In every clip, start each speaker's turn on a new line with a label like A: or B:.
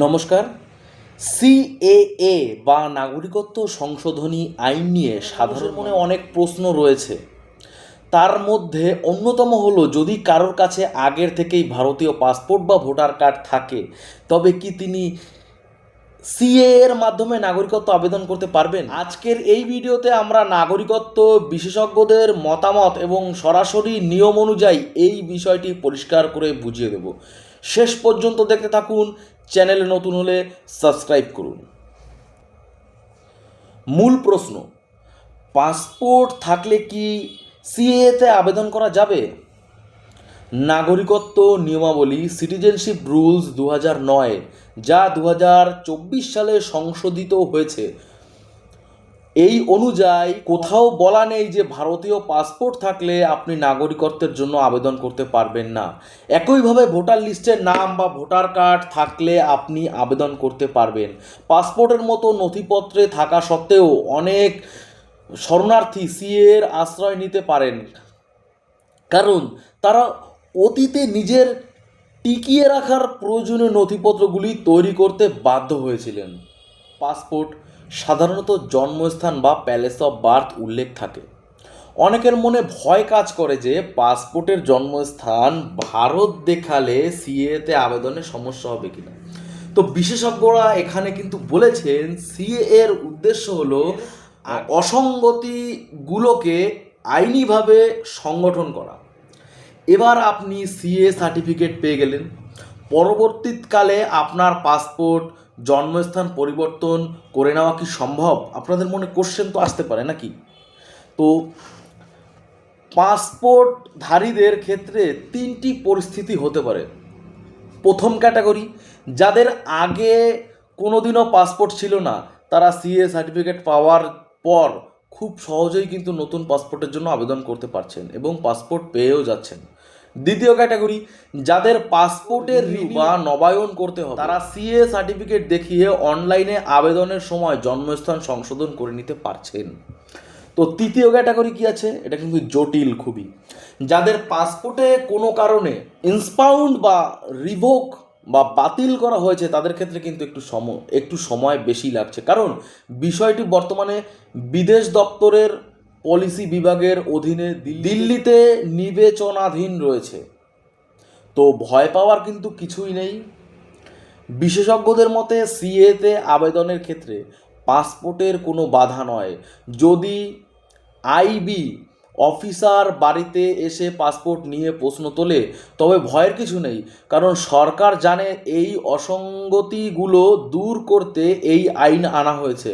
A: নমস্কার। সিএএ বা নাগরিকত্ব সংশোধনী আইন নিয়ে সাধারণ মনে অনেক প্রশ্ন রয়েছে। তার মধ্যে অন্যতম হলো, যদি কারোর কাছে আগের থেকেই ভারতীয় পাসপোর্ট বা ভোটার কার্ড থাকে, তবে কি তিনি সিএ এর মাধ্যমে নাগরিকত্ব আবেদন করতে পারবেন? আজকের এই ভিডিওতে আমরা নাগরিকত্ব বিশেষজ্ঞদের মতামত এবং সরাসরি নিয়ম অনুযায়ী এই বিষয়টি পরিষ্কার করে বুঝিয়ে দেব। শেষ পর্যন্ত দেখতে থাকুন চ্যানেলে নতুন হলে সাবস্ক্রাইব করুন। মূল প্রশ্ন, পাসপোর্ট থাকলে কি সিএতে আবেদন করা যাবে? নাগরিকত্ব নিয়মাবলী, সিটিজেনশিপ রুলস দু নয়, যা দু হাজার চব্বিশ সালে সংশোধিত হয়েছে। এই অনুযায়ী কোথাও বলা নেই যে ভারতীয় পাসপোর্ট থাকলে আপনি নাগরিকত্বের জন্য আবেদন করতে পারবেন না। একইভাবে ভোটার লিস্টের নাম বা ভোটার কার্ড থাকলে আপনি আবেদন করতে পারবেন। পাসপোর্টের মতো নথিপত্রে থাকা সত্ত্বেও অনেক শরণার্থী সিএর আশ্রয় নিতে পারেন। কারণ তারা অতীতে নিজের টিকিয়ে রাখার প্রয়োজনীয় নথিপত্রগুলি তৈরি করতে বাধ্য হয়েছিলেন। পাসপোর্ট সাধারণত জন্মস্থান বা প্যালেস অফ বার্থ উল্লেখ থাকে। অনেকের মনে ভয় কাজ করে যে পাসপোর্টের জন্মস্থান ভারত দেখালে সিএতে আবেদনে সমস্যা হবে কিনা। তো বিশেষজ্ঞরা এখানে কিন্তু বলেছেন সিএ এর উদ্দেশ্য হলো অসঙ্গতিগুলোকে আইনিভাবে সংগঠন করা। এবার আপনি সিএ সার্টিফিকেট পেয়ে গেলেন। পরবর্তীকালে আপনার পাসপোর্ট জন্মস্থান পরিবর্তন করে নেওয়া কি সম্ভব? আপনাদের মনে কোশ্চেন তো আসতে পারে, নাকি? তো পাসপোর্টধারীদের ক্ষেত্রে তিনটি পরিস্থিতি হতে পারে। প্রথম ক্যাটাগরি যাদের আগে কোনোদিনও পাসপোর্ট ছিল না, তারা সিএ সার্টিফিকেট পাওয়ার পর খুব সহজেই কিন্তু নতুন পাসপোর্টের জন্য আবেদন করতে পারছেন এবং পাসপোর্ট পেয়েও যাচ্ছেন। দ্বিতীয় ক্যাটাগরি যাদের পাসপোর্টের রিনিউ বা নবায়ন করতে হবে। তারা সিএ সার্টিফিকেট দেখিয়ে অনলাইনে আবেদনের সময় জন্মস্থান সংশোধন করে নিতে পারছেন। তো তৃতীয় ক্যাটাগরি কি আছে? এটা কিন্তু জটিল খুবই। যাদের পাসপোর্টে কোনো কারণে ইন্সপাউন্ড বা রিভোক বা বাতিল করা হয়েছে তাদের ক্ষেত্রে কিন্তু একটু সম একটু সময় বেশি লাগছে। কারণ বিষয়টি বর্তমানে বিদেশ দপ্তরের পলিসি বিভাগের অধীনে দিল্লিতে নিবেচনাধীন রয়েছে। তো ভয় পাওয়ার কিন্তু কিছুই নেই। বিশেষজ্ঞদের মতে সিএতে আবেদনের ক্ষেত্রে পাসপোর্টের কোনো বাধা নয়। যদি আইবি অফিসার বাড়িতে এসে পাসপোর্ট নিয়ে প্রশ্ন তোলে, তবে ভয়ের কিছু নেই, কারণ সরকার জানে এই অসঙ্গতিগুলো দূর করতে এই আইন আনা হয়েছে।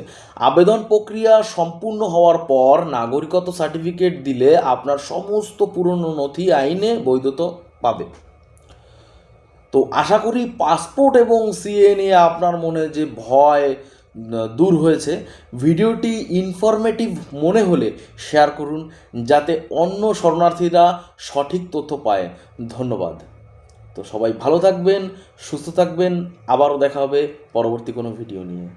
A: আবেদন প্রক্রিয়া সম্পূর্ণ হওয়ার পর নাগরিকত্ব সার্টিফিকেট দিলে আপনার সমস্ত পুরনো নথি আইনে বৈধতা পাবে। তো আশা করি পাসপোর্ট এবং সিএ নিয়ে আপনার মনে যে ভয় দূর হয়েছে। ভিডিওটি ইনফরমেটিভ মনে হলে শেয়ার করুন, যাতে অন্য শরণার্থীরা সঠিক তথ্য পায়। ধন্যবাদ। তো সবাই ভালো থাকবেন, সুস্থ থাকবেন। আবারও দেখা হবে পরবর্তী কোনো ভিডিও নিয়ে।